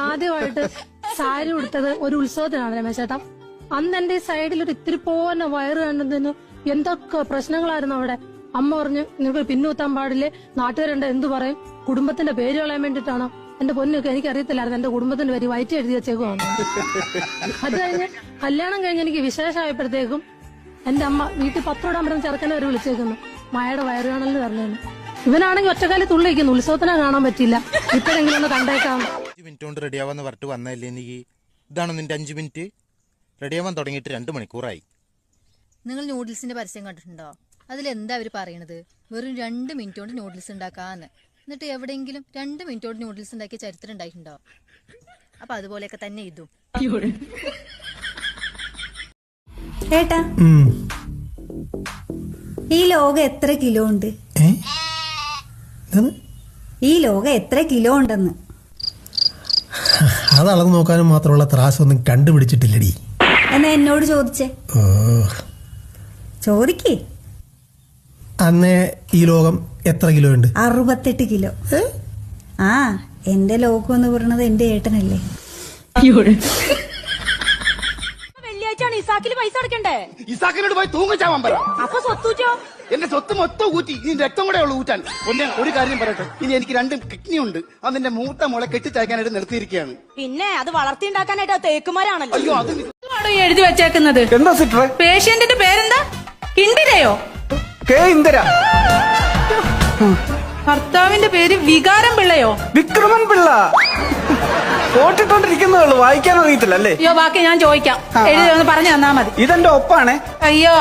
ആദ്യമായിട്ട് സാരി ഉടുത്തത് ഒരു ഉത്സവത്തിനാണ് രമേശേട്ടാ അന്ന് എന്റെ സൈഡിൽ ഒരു ഇത്തിരി പോന്നെ വയറ് കണ്ടതിന് എന്തൊക്കെ പ്രശ്നങ്ങളായിരുന്നു അവിടെ. അമ്മ പറഞ്ഞു നിങ്ങൾക്ക് പിന്നൂത്താൻ പാടില്ലേ? നാട്ടുകാരുണ്ട് എന്തു പറയും? കുടുംബത്തിന്റെ പേര് കളയാൻ വേണ്ടിയിട്ടാണോ? എന്റെ പൊന്നൊക്കെ എനിക്ക് അറിയത്തില്ലായിരുന്നു എന്റെ കുടുംബത്തിന്റെ പേര് വയറ്റി എഴുതി വെച്ചേക്കുവാണ് അത് കഴിഞ്ഞ് കല്യാണം കഴിഞ്ഞ് എനിക്ക് വിശേഷമായപ്പോഴത്തേക്കും എന്റെ അമ്മ വീട്ടിൽ പത്രോടാൻ പറഞ്ഞ ചെറുക്കനെ വരെ വിളിച്ചേക്കുന്നു. മായയുടെ വയറ് കാണലെന്ന് പറഞ്ഞു ഇവനാണെങ്കിൽ ഒറ്റക്കാലി തുള്ളിക്കുന്നു ഉത്സവത്തിനെ കാണാൻ പറ്റില്ല ഇപ്പോഴെങ്കിലും ഒന്ന് കണ്ടേക്കാം. മിനിറ്റ് കൊണ്ട് റെഡിയാവാന്ന് പറഞ്ഞിട്ട് വന്നതല്ലേ നീ? ഇതാണ് നിന്റെ അഞ്ച് മിനിറ്റ്? റെഡിയാവാൻ തുടങ്ങിയിട്ട് രണ്ട് മണിക്കൂറായി. നിങ്ങൾ നൂഡിൽസിന്റെ പരസ്യം കണ്ടിട്ടുണ്ടോ? അതിലെന്താ എന്താ അവർ പറയണത്? വെറും രണ്ട് മിനിറ്റ് കൊണ്ട് നൂഡിൽസ് ഉണ്ടാക്കാന്ന്. എന്നിട്ട് എവിടെയെങ്കിലും രണ്ട് മിനിറ്റ് കൊണ്ട് നൂഡിൽസ് ഉണ്ടാക്കിയ ചരിത്രം ഉണ്ടായിട്ടുണ്ടോ? അപ്പൊ അതുപോലെയൊക്കെ തന്നെ ഇതും. ഏട്ടാ. ഈ ലോകം എത്ര കിലോ ഉണ്ട്? ഈ ലോകം എത്ര കിലോ ഉണ്ടെന്ന്. അത് അളന്ന് നോക്കാനും മാത്രമുള്ള ത്രാസൊന്നും കണ്ടുപിടിച്ചിട്ടില്ലടി. എന്നാ എന്നോട് ചോദിച്ചേ? ഓ ചോദിക്കേ. അന്നേ ഈ ലോകം എത്ര കിലോ ഉണ്ട്? അറുപത്തെട്ട് കിലോ. ആ എന്റെ ലോകം എന്ന് പറയുന്നത് എന്റെ ഏട്ടനല്ലേ? ഇസാക്കിൽ പൈസ അടക്കണ്ടേ? ഇസാക്കിനോട് പോയി തൂങ്ങിച്ചാവാൻ പറ. അപ്പൊ സ്വത്തൂച്ചോ എന്റെ സ്വത്ത് മൊത്തം ഊറ്റി. ഇനി രക്തം കൂടെ ഉള്ളു ഊറ്റാൻ. ഒന്ന് ഒരു കാര്യം പറയട്ടെ. ഇനി എനിക്ക് രണ്ട് കിഡ്നി ഉണ്ട്. അതിന്റെ മൂത്ത മുള കെട്ടിച്ചയക്കാനായിട്ട് നിർത്തിയിരിക്കുകയാണ്. പിന്നെ അത് വളർത്തി ഉണ്ടാക്കാനായിട്ട് തേക്കുമാരാണല്ലോ. അയ്യോ അത് ഈ എഴുതി വെച്ചേക്കുന്നത്? എന്താ സിസ്റ്ററെ? പേഷ്യന്റിന്റെ പേരെന്താ? ഇന്ദിരയോ കെ ഇന്ദിര. ഭർത്താവിന്റെ പേര് വികാരം പിള്ളയോ? വിക്രമൻ പിള്ള. ഓട്ടിട്ടോണ്ടിരിക്കുന്നേ ഉള്ളൂ. വായിക്കാൻ അറിയത്തില്ല അല്ലേ? അയ്യോ ബാക്കി ഞാൻ ചോദിക്കാം. എഴുതി ഒന്ന് പറഞ്ഞു തന്നാ മതി. ഇതെന്റെ ഒപ്പാണേ. അയ്യോ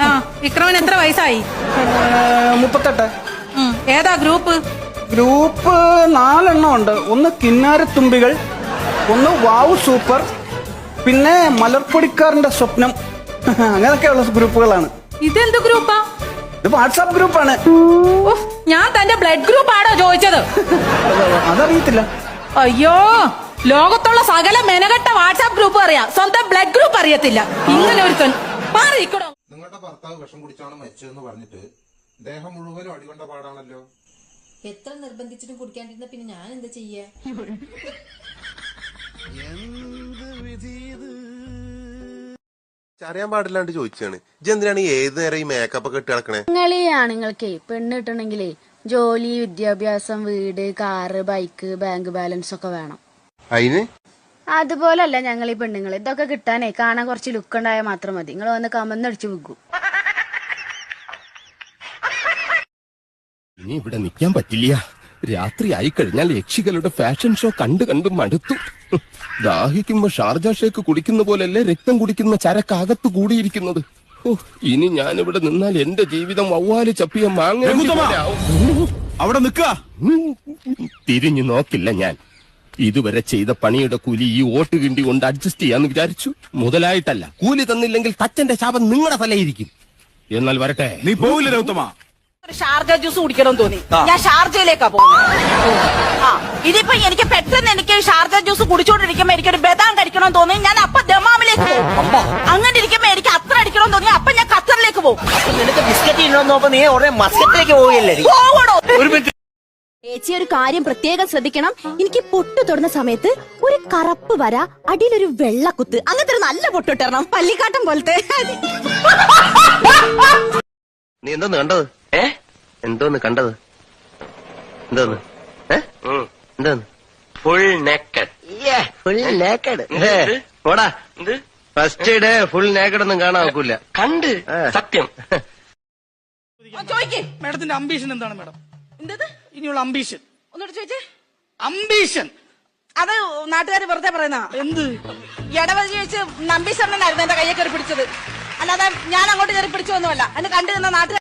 ആ വിക്രമൻ എത്ര വയസ്സായി? ഏ, മുപ്പത്തെട്ട്. ഉം, ഏതാ ഗ്രൂപ്പ്? ഗ്രൂപ്പ് നാലെണ്ണം ഉണ്ട്. ഒന്ന് കിന്നാരത്തുമ്പികൾ ഒന്ന് വാവ് സൂപ്പർ പിന്നെ മലർപ്പൊടിക്കാരന്റെ സ്വപ്നം. അങ്ങനെയൊക്കെയുള്ള ഗ്രൂപ്പുകളാണ്. ഇതെന്ത് ഗ്രൂപ്പാ? ഇത് വാട്സാപ്പ് ഗ്രൂപ്പാണ്. ഉഫ്, ഞാൻ തന്റെ ബ്ലഡ് ഗ്രൂപ്പ് ആണോ ചോദിച്ചത്? അതറിയത്തില്ല. അയ്യോ ലോകത്തുള്ള സകല മെനകെട്ട വാട്സാപ്പ് ഗ്രൂപ്പ് അറിയാം. സ്വന്തം ബ്ലഡ് ഗ്രൂപ്പ് അറിയത്തില്ല. ഇങ്ങനെ ഒരുത്തൻ മാറിയിക്കണോ നിങ്ങളുടെ ഭർത്താവ് വിഷം കുടിച്ചാണ് മരിച്ചതെന്ന് പറഞ്ഞിട്ട് ദേഹം മുഴുവനും അടികൊണ്ട പാടാണല്ലോ. എത്ര നിർബന്ധിച്ചിട്ടും കുടിക്കാണ്ടിരുന്ന പിന്നെ ഞാൻ എന്താ ചെയ്യാ അറിയാൻ പാടില്ലാണ്ട് ചോദിച്ചാണ്. ഇജെന്തിനാണ് ഏത് നേരം ഈ മേക്കപ്പ് ഒക്കെ ഇട്ട് കിടക്കണേ നിങ്ങൾ ഈ ആണുങ്ങൾക്ക് പെണ്ണ് കിട്ടണമെങ്കിലേ ജോലി വിദ്യാഭ്യാസം വീട് കാറ് ബൈക്ക് ബാങ്ക് ബാലൻസ് ഒക്കെ വേണം. അതിന് അതുപോലല്ല ഞങ്ങൾ ഈ പെണ്ണുങ്ങൾ ഇതൊക്കെ കിട്ടാനേ കാണാൻ കുറച്ച് ലുക്ക് ഉണ്ടായാൽ മാത്രം മതി. നിങ്ങൾ വന്ന് കമന്നടിച്ചു വിൽക്കും. ഇനി ഇവിടെ നിൽക്കാൻ പറ്റില്ല. രാത്രി ആയി കഴിഞ്ഞാൽ യക്ഷികളുടെ ഫാഷൻ ഷോ കണ്ടു കണ്ടു മടുത്തു. ദാഹിക്കുമ്പോ ഷാർജ ഷേക്ക് കുടിക്കുന്ന പോലെയല്ലേ രക്തം കുടിക്കുന്ന ചരക്കകത്ത് കൂടിയിരിക്കുന്നത്. ഓ, ഇനി ഇവിടെ നിന്നാൽ എന്റെ ജീവിതം വവ്വാൽ ചപ്പിയ മാങ്ങ അവിടെ നിൽക്കുക. തിരിഞ്ഞു നോക്കില്ല ഞാൻ. ഇതുവരെ ചെയ്ത പണിയുടെ കൂലി ഈ ഓട്ട് കിണ്ടി കൊണ്ട് അഡ്ജസ്റ്റ് ചെയ്യാന്ന് വിചാരിച്ചു. മുതലായിട്ടല്ല. കൂലി തന്നില്ലെങ്കിൽ തച്ചന്റെ ശാപം നിങ്ങളുടെ തലയിരിക്കും. എന്നാൽ വരട്ടെ. നീ പോവില്ല രൗത്തമ ഒരു ഷാർജ ജ്യൂസ് കുടിക്കണം തോന്നി. ഞാൻ ഷാർജയിലേക്കാ പോകുന്നത്. ആ. ഇതിപ്പോ എനിക്ക് പെട്ടെന്ന് എനിക്ക് ഷാർജ ജ്യൂസ് കുടിച്ചോണ്ടിരിക്കുമ്പോ എനിക്കൊരു ബദാം കഴിക്കണം തോന്നി. ഞാൻ അപ്പൊ ദമാമിലേക്ക് പോകും. അങ്ങനെ ഇരിക്കുമ്പോ എനിക്ക് അത്ര അടിക്കണം തോന്നി. അപ്പൊ ഞാൻ ഖത്തറിലേക്ക് പോകും. നിനക്ക് ബിസ്ക്കറ്റ് ഇന്നോപ്പോ നീ ഉടനെ മസ്കറ്റിലേക്ക് പോവുകയല്ലേ? പോകണോ ചേച്ചി ഒരു കാര്യം പ്രത്യേകം ശ്രദ്ധിക്കണം. എനിക്ക് പൊട്ട് തൊടുന്ന സമയത്ത് ഒരു കറുപ്പ് വര അടിയിലൊരു വെള്ളക്കുത്ത് അങ്ങനത്തെ ഒരു നല്ല പൊട്ടിട്ടരണം പള്ളിക്കാട്ടം പോലത്തെ. നീ എന്തോന്ന് കണ്ടത്? ഏ? എന്തോന്ന് കണ്ടത്? എന്തോന്ന്? എന്തോന്ന്? ഫുൾ നേക്കഡ് ഫുൾ നേക്കഡ് പോടാ. ഫസ്റ്റ് ഡേ ഫുൾ നേക്കഡ് ഒന്നും കാണാൻ നോക്കൂല കണ്ട്. സത്യം. ചോദിക്കേ മാഡത്തിന്റെ അംബീഷൻ എന്താണ് മാഡം? എന്തത്? ഇനിയുള്ള അംബീഷൻ ഒന്നോട് ചോദിച്ചേ? അംബീഷൻ അത് നാട്ടുകാർ വെറുതെ പറയുന്ന എന്ത്? ഇടവഴി വെച്ച് നമ്പീശ്വരനായിരുന്നു എന്റെ കയ്യെ കയറി പിടിച്ചത്. അല്ലാതെ ഞാൻ അങ്ങോട്ട് കയറി പിടിച്ചൊന്നുമല്ല എന്നെ കണ്ടു നിന്ന നാട്ടുകാർ